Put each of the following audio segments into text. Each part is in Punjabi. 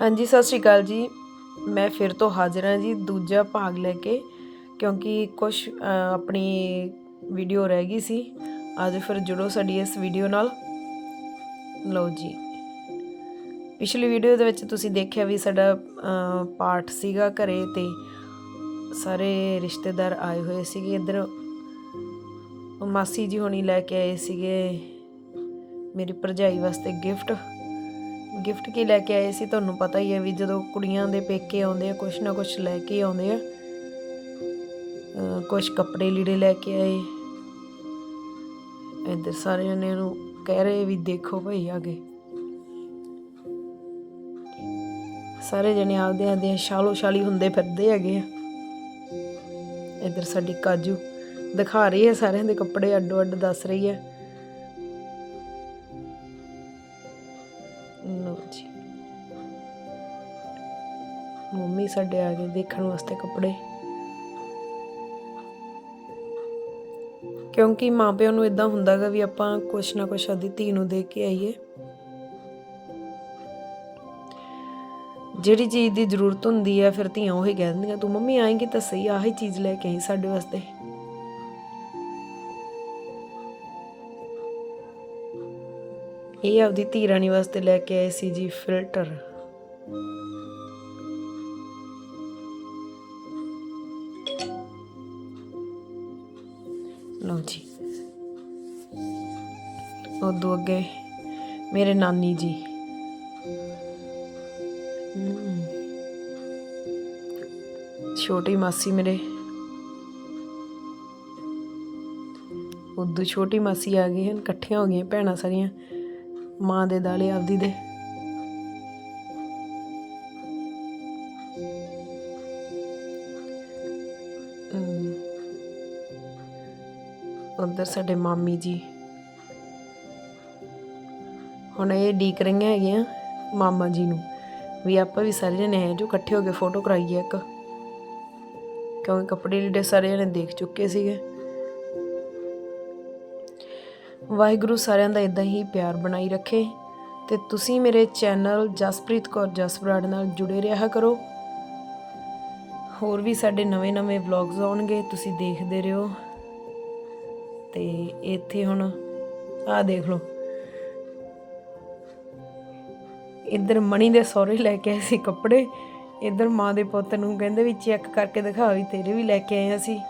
ਹਾਂਜੀ, ਸਤਿ ਸ਼੍ਰੀ ਅਕਾਲ ਜੀ। ਮੈਂ ਫਿਰ ਤੋਂ ਹਾਜ਼ਰ ਹਾਂ ਜੀ ਦੂਜਾ ਭਾਗ ਲੈ ਕੇ, ਕਿਉਂਕਿ ਕੁਝ ਆਪਣੀ ਵੀਡੀਓ ਰਹਿ ਗਈ ਸੀ। ਅੱਜ ਫਿਰ ਜੁੜੋ ਸਾਡੀ ਇਸ ਵੀਡੀਓ ਨਾਲ। ਲਓ ਜੀ। ਪਿਛਲੀ ਵੀਡੀਓ ਦੇ ਵਿੱਚ ਤੁਸੀਂ ਦੇਖਿਆ ਵੀ ਸਾਡਾ ਪਾਠ ਸੀਗਾ ਘਰੇ ਤੇ ਸਾਰੇ ਰਿਸ਼ਤੇਦਾਰ ਆਏ ਹੋਏ ਸੀਗੇ ਇੱਧਰ। ਮਾਸੀ ਜੀ ਹੋਣੀ ਲੈ ਕੇ ਆਏ ਸੀਗੇ। ਮੇਰੀ ਭਰਜਾਈ ਵਾਸਤੇ ਗਿਫਟ ਗਿਫਟ ਕੀ ਲੈ ਕੇ ਆਏ ਸੀ? ਤੁਹਾਨੂੰ ਪਤਾ ਹੀ ਹੈ ਵੀ ਜਦੋਂ ਕੁੜੀਆਂ ਦੇ ਪੇਕੇ ਆਉਂਦੇ ਆ, ਕੁਛ ਨਾ ਕੁਛ ਲੈ ਕੇ ਆਉਂਦੇ ਆ। ਕੁਛ ਕੱਪੜੇ ਲੀੜੇ ਲੈ ਕੇ ਆਏ। ਇੱਧਰ ਸਾਰੇ ਜਣੇ ਨੂੰ ਕਹਿ ਰਹੇ ਵੀ ਦੇਖੋ ਭਈ ਆਗੇ ਸਾਰੇ ਜਣੇ ਆਪਦੇ ਆਪਦੇ ਸ਼ਾਲੋ ਸ਼ਾਲੀ ਹੁੰਦੇ ਫਿਰਦੇ ਹੈਗੇ ਆ। ਇੱਧਰ ਸਾਡੀ ਕਾਜੂ ਦਿਖਾ ਰਹੀ ਹੈ, ਸਾਰਿਆਂ ਦੇ ਕੱਪੜੇ ਅੱਡੋ ਅੱਡ ਦੱਸ ਰਹੀ ਹੈ। ਮੰਮੀ ਸਾਡੇ ਆ ਗਏ ਦੇਖਣ ਵਾਸਤੇ ਕੱਪੜੇ। ਕਿਉਂਕਿ ਮਾਪਿਆਂ ਨੂੰ ਇਦਾਂ ਹੁੰਦਾਗਾ ਵੀ ਆਪਾਂ ਕੁਛ ਨਾ ਕੁਛ ਆਦੀ ਧੀ ਨੂੰ ਦੇ ਕੇ ਆਈਏ। ਜਿਹੜੀ ਚੀਜ਼ ਦੀ ਜ਼ਰੂਰਤ ਹੁੰਦੀ ਆ, ਫਿਰ ਧੀਆਂ ਉਹੀ ਕਹਿ ਦਿੰਦੀਆਂ, ਤੂੰ ਮੰਮੀ ਆਏਂਗੀ ਤਾਂ ਸਹੀ, ਆਹੀ ਚੀਜ਼ ਲੈ ਕੇ ਆਈ ਸਾਡੇ ਵਾਸਤੇ। ਇਹ ਆਪਦੀ ਧੀ ਰਾਣੀ ਵਾਸਤੇ ਲੈ ਕੇ ਆਏ ਸੀ ਜੀ ਫਿਲਟਰ। ਲਓ ਜੀ। ਉਦੋਂ ਅੱਗੇ ਮੇਰੇ ਨਾਨੀ ਜੀ। ਛੋਟੀ ਮਾਸੀ ਮੇਰੇ। ਉਦੋਂ ਛੋਟੀ ਮਾਸੀ ਆ ਗਈ ਹਨ, ਇਕੱਠੀਆਂ ਹੋ ਗਈਆਂ ਭੈਣਾਂ ਸਾਰੀਆਂ, ਮਾਂ ਦੇ ਦਾਲੇ ਆਪਦੀ ਦੇ। ਉਧਰ ਸਾਡੇ ਮਾਮੀ ਜੀ। ਹੁਣ ਇਹ ਡੀਕ ਰਹੀਆਂ ਹੈਗੀਆਂ ਮਾਮਾ ਜੀ ਨੂੰ ਵੀ ਆਪਾਂ ਵੀ ਸਾਰੇ ਜਣੇ ਹੈ ਜੋ ਇਕੱਠੇ ਹੋ ਕੇ ਫੋਟੋ ਕਰਾਈਏ ਇੱਕ। ਕਿਉਂਕਿ ਕੱਪੜੇ ਲੀੜੇ ਸਾਰੇ ਜਣੇ ਦੇਖ ਚੁੱਕੇ ਸੀਗੇ। ਵਾਹਿਗੁਰੂ ਸਾਰਿਆਂ ਦਾ ਇਦਾਂ ਹੀ ਪਿਆਰ ਬਣਾਈ ਰੱਖੇ ਤੇ ਤੁਸੀਂ ਮੇਰੇ ਚੈਨਲ ਜਸਪ੍ਰੀਤ ਕੌਰ ਜਸਬਰਾੜ ਨਾਲ ਜੁੜੇ ਰਿਹਾ ਕਰੋ। ਹੋਰ ਵੀ ਸਾਡੇ ਨਵੇਂ-ਨਵੇਂ ਵਲੌਗਸ ਆਉਣਗੇ, ਤੁਸੀਂ ਦੇਖਦੇ ਰਹੋ। ਤੇ ਇੱਥੇ ਹੁਣ ਆਹ ਦੇਖ ਲਓ। ਇੱਧਰ ਮਣੀ ਦੇ ਸਹੁਰੇ ਲੈ ਕੇ ਆਏ ਸੀ ਕੱਪੜੇ। ਇੱਧਰ ਮਾਂ ਦੇ ਪੁੱਤ ਨੂੰ ਕਹਿੰਦੇ ਵੀ ਚੈੱਕ ਕਰਕੇ ਦਿਖਾ ਵੀ ਤੇਰੇ ਵੀ ਲੈ ਕੇ ਆਏ ਅਸੀਂ।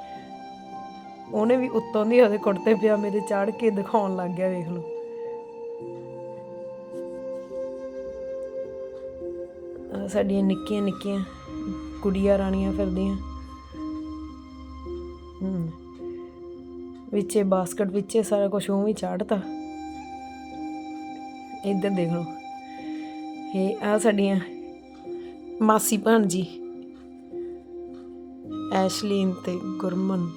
ਉਹਨੇ ਵੀ ਉੱਤੋਂ ਦੀ ਉਹਦੇ ਕੁੜਤੇ ਪਜਾਮੇ ਤੇ ਚਾੜ ਕੇ ਦਿਖਾਉਣ ਲੱਗ ਗਿਆ, ਵੇਖ ਲਓ। ਸਾਡੀਆਂ ਨਿੱਕੀਆਂ ਨਿੱਕੀਆਂ ਕੁੜੀਆਂ ਰਾਣੀਆਂ ਫਿਰਦੀਆਂ। ਵਿੱਚੇ, ਬਾਸਕਟ ਵਿੱਚੇ ਸਾਰਾ ਕੁਝ ਉਵੇਂ ਵੀ ਚਾੜਤਾ। ਇੱਧਰ ਦੇਖ ਲਓ। ਇਹ ਆ ਸਾਡੀਆਂ ਮਾਸੀ ਭੈਣ ਜੀ। ਐਸ਼ਲੀਨ ਤੇ ਗੁਰਮਨ।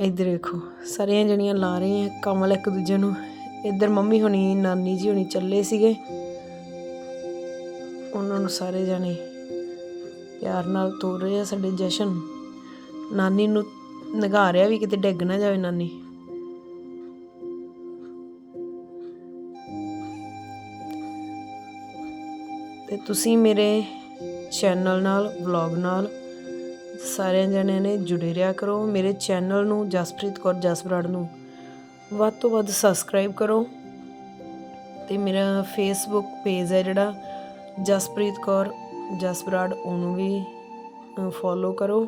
ਇੱਧਰ ਵੇਖੋ, ਸਾਰੀਆਂ ਜਣੀਆਂ ਲਾ ਰਹੀਆਂ, ਕਮਲ ਇੱਕ ਦੂਜੇ ਨੂੰ। ਇੱਧਰ ਮੰਮੀ ਹੁਣੀ, ਨਾਨੀ ਜੀ ਹੁਣੀ ਚੱਲੇ ਸੀਗੇ। ਉਹਨਾਂ ਨੂੰ ਸਾਰੇ ਜਣੇ ਪਿਆਰ ਨਾਲ ਤੋਰ ਰਹੇ ਆ ਸਾਡੇ ਜਸ਼ਨ। ਨਾਨੀ ਨੂੰ ਨਗਾ ਰਿਹਾ ਵੀ ਕਿਤੇ ਡਿੱਗ ਨਾ ਜਾਵੇ ਨਾਨੀ। ਤੇ ਤੁਸੀਂ ਮੇਰੇ ਚੈਨਲ ਨਾਲ, ਵਲੌਗ ਨਾਲ ਸਾਰਿਆਂ ਜਣਿਆਂ ਨੇ ਜੁੜੇ ਰਿਹਾ ਕਰੋ। ਮੇਰੇ ਚੈਨਲ ਨੂੰ ਜਸਪ੍ਰੀਤ ਕੌਰ ਜਸਬਰਾੜ ਨੂੰ ਵੱਧ ਤੋਂ ਵੱਧ ਸਬਸਕ੍ਰਾਈਬ ਕਰੋ। ਤੇ ਮੇਰਾ ਫੇਸਬੁੱਕ ਪੇਜ ਹੈ ਜਿਹੜਾ ਜਸਪ੍ਰੀਤ ਕੌਰ ਜਸ ਜਸਬਰਾੜ, ਉਹਨੂੰ ਵੀ ਫੋਲੋ ਕਰੋ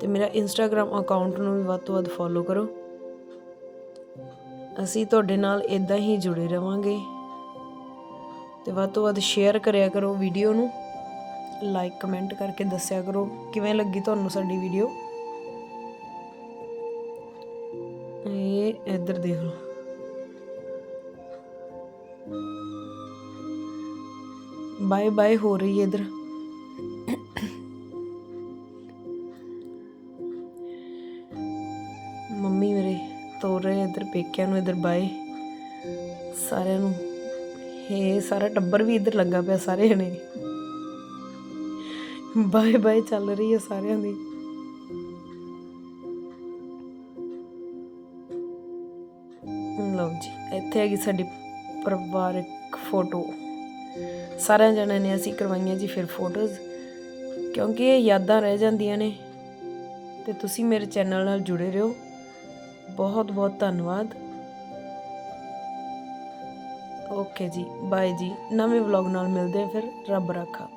ਤੇ ਮੇਰਾ ਇੰਸਟਾਗ੍ਰam ਅਕਾਊਂਟ ਨੂੰ ਵੀ ਵੱਧ ਤੋਂ ਵੱਧ ਫੋਲੋ ਕਰੋ। ਅਸੀਂ ਤੁਹਾਡੇ ਨਾਲ ਇਦਾਂ ਹੀ ਜੁੜੇ ਰਵਾਂਗੇ ਤੇ ਵੱਧ ਤੋਂ ਵੱਧ ਸ਼ੇਅਰ ਕਰਿਆ ਕਰੋ ਵੀਡੀਓ ਨੂੰ। ਲਾਈਕ ਕਮੈਂਟ ਕਰਕੇ ਦੱਸਿਆ ਕਰੋ ਕਿਵੇਂ ਲੱਗੀ ਤੁਹਾਨੂੰ ਸਾਡੀ ਵੀਡੀਓ ਇਹ ਇੱਧਰ ਦੇਖ ਲਓ। ਬਾਏ ਬਾਏ ਹੋ ਰਹੀ ਹੈ ਇੱਧਰ। ਤੋਰ ਰਹੇ ਇੱਧਰ ਪੇਕਿਆਂ ਨੂੰ, ਇੱਧਰ ਬਾਏ ਸਾਰਿਆਂ ਨੂੰ। ਇਹ ਸਾਰਾ ਟੱਬਰ ਵੀ ਇੱਧਰ ਲੱਗਾ ਪਿਆ ਸਾਰੇ ਜਣੇ ਬਾਏ ਬਾਏ ਚੱਲ ਰਹੀ ਹੈ ਸਾਰਿਆਂ ਦੀ। ਲਓ ਜੀ, ਇੱਥੇ ਹੈਗੀ ਸਾਡੀ ਪਰਿਵਾਰਕ ਫੋਟੋ। ਸਾਰਿਆਂ ਜਣਿਆਂ ਨੇ ਅਸੀਂ ਕਰਵਾਈਆਂ ਜੀ ਫਿਰ ਫੋਟੋਜ਼, ਕਿਉਂਕਿ ਇਹ ਯਾਦਾਂ ਰਹਿ ਜਾਂਦੀਆਂ ਨੇ। ਤੇ ਤੁਸੀਂ ਮੇਰੇ ਚੈਨਲ ਨਾਲ ਜੁੜੇ ਰਹੋ। ਬਹੁਤ ਬਹੁਤ ਧੰਨਵਾਦ। ਓਕੇ ਜੀ, ਬਾਏ ਜੀ। ਨਵੇਂ ਵਲੌਗ ਨਾਲ ਮਿਲਦੇ ਹਾਂ ਫਿਰ। ਰੱਬ ਰਾਖਾ।